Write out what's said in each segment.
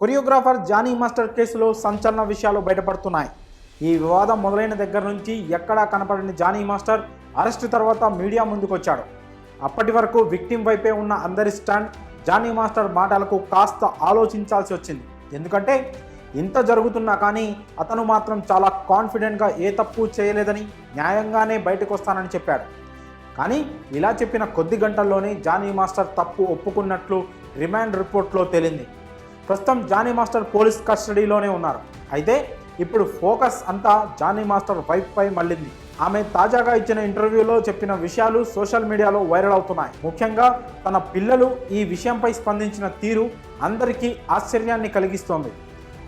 Choreographer Johnny master కేసులో సంచలన విషయాలు బయటపడుతున్నాయి. ఈ వివాదం మొదలైన దగ్గర నుంచి ఎక్కడా కనపడని జానీ మాస్టర్ అరెస్టు తర్వాత మీడియా ముందుకొచ్చాడు. అప్పటి వరకు విక్టిమ్ వైపే ఉన్న అందరి స్టాండ్ జానీ మాస్టర్ మాటలకు కాస్త ఆలోచించాల్సి వచ్చింది. ఎందుకంటే ఇంత జరుగుతున్నా కానీ అతను మాత్రం చాలా కాన్ఫిడెంట్గా ఏ తప్పు చేయలేదని న్యాయంగానే బయటకు వస్తానని చెప్పాడు. కానీ ఇలా చెప్పిన కొద్ది గంటల్లోనే జానీ మాస్టర్ తప్పు ఒప్పుకున్నట్లు రిమాండ్ రిపోర్ట్లో తేలింది. ప్రస్తుతం జానీ మాస్టర్ పోలీస్ కస్టడీలోనే ఉన్నారు. అయితే ఇప్పుడు ఫోకస్ అంతా జానీ మాస్టర్ వైఫ్ పై మళ్ళింది. ఆమె తాజాగా ఇచ్చిన ఇంటర్వ్యూలో చెప్పిన విషయాలు సోషల్ మీడియాలో వైరల్ అవుతున్నాయి. ముఖ్యంగా తన పిల్లలు ఈ విషయంపై స్పందించిన తీరు అందరికీ ఆశ్చర్యాన్ని కలిగిస్తోంది.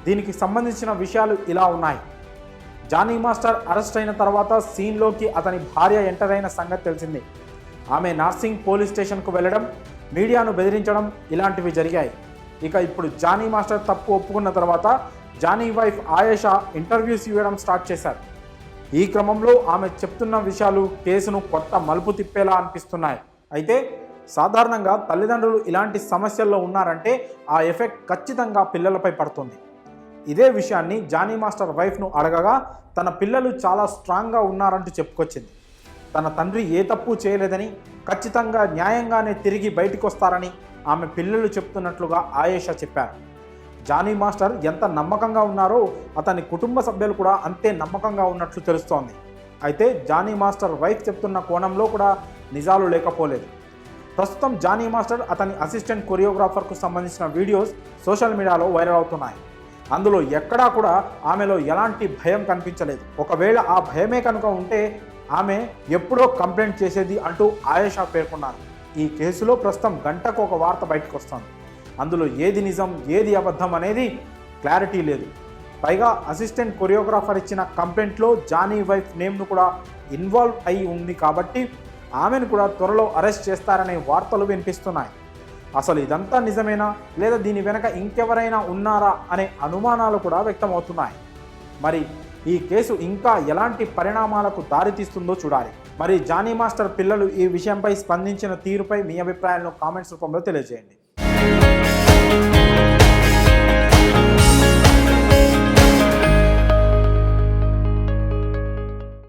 దీనికి సంబంధించిన విషయాలు ఇలా ఉన్నాయి. జానీ మాస్టర్ అరెస్ట్ అయిన తర్వాత సీన్లోకి అతని భార్య ఎంటర్ అయిన సంగతి తెలిసింది. ఆమె నార్సింగ్ పోలీస్ స్టేషన్కు వెళ్ళడం మీడియాను బెదిరించడం ఇలాంటివి జరిగాయి. ఇక ఇప్పుడు జానీ మాస్టర్ తప్పు ఒప్పుకున్న తర్వాత జానీ వైఫ్ ఆయేషా ఇంటర్వ్యూస్ ఇవ్వడం స్టార్ట్ చేశారు. ఈ క్రమంలో ఆమె చెప్తున్న విషయాలు కేసును కొత్త మలుపు తిప్పేలా అనిపిస్తున్నాయి. అయితే సాధారణంగా తల్లిదండ్రులు ఇలాంటి సమస్యల్లో ఉన్నారంటే ఆ ఎఫెక్ట్ ఖచ్చితంగా పిల్లలపై పడుతుంది. ఇదే విషయాన్ని జానీ మాస్టర్ వైఫ్ను అడగగా తన పిల్లలు చాలా స్ట్రాంగ్గా ఉన్నారంటూ చెప్పుకొచ్చింది. తన తండ్రి ఏ తప్పు చేయలేదని ఖచ్చితంగా న్యాయంగానే తిరిగి బయటికి వస్తారని ఆమె పిల్లలు చెప్తున్నట్లుగా ఆయేషా చెప్పారు. జానీ మాస్టర్ ఎంత నమ్మకంగా ఉన్నారో అతని కుటుంబ సభ్యులు కూడా అంతే నమ్మకంగా ఉన్నట్లు తెలుస్తోంది. అయితే జానీ మాస్టర్ వైఫ్ చెప్తున్న కోణంలో కూడా నిజాలు లేకపోలేదు. ప్రస్తుతం జానీ మాస్టర్ అతని అసిస్టెంట్ కొరియోగ్రాఫర్కు సంబంధించిన వీడియోస్ సోషల్ మీడియాలో వైరల్ అవుతున్నాయి. అందులో ఎక్కడా కూడా ఆమెలో ఎలాంటి భయం కనిపించలేదు. ఒకవేళ ఆ భయమే కనుక ఉంటే ఆమె ఎప్పుడో కంప్లైంట్ చేసేది అంటూ ఆయేషా పేర్కొన్నారు. ఈ కేసులో ప్రస్తుతం గంటకు ఒక వార్త బయటకు వస్తుంది అందులో ఏది నిజం ఏది అబద్ధం అనేది క్లారిటీ లేదు. పైగా అసిస్టెంట్ కొరియోగ్రాఫర్ ఇచ్చిన కంప్లైంట్లో జానీ వైఫ్ నేమ్ను కూడా ఇన్వాల్వ్ అయి ఉంది కాబట్టి ఆమెను కూడా త్వరలో అరెస్ట్ చేస్తారనే వార్తలు వినిపిస్తున్నాయి. అసలు ఇదంతా నిజమేనా? లేదా దీని వెనక ఇంకెవరైనా ఉన్నారా? అనే అనుమానాలు కూడా వ్యక్తమవుతున్నాయి. మరి ఈ కేసు ఇంకా ఎలాంటి పరిణామాలకు దారితీస్తుందో చూడాలి. మరి జానీ మాస్టర్ పిల్లలు ఈ విషయంపై స్పందించిన తీరుపై మీ అభిప్రాయాలను కామెంట్స్ రూపంలో తెలియజేయండి.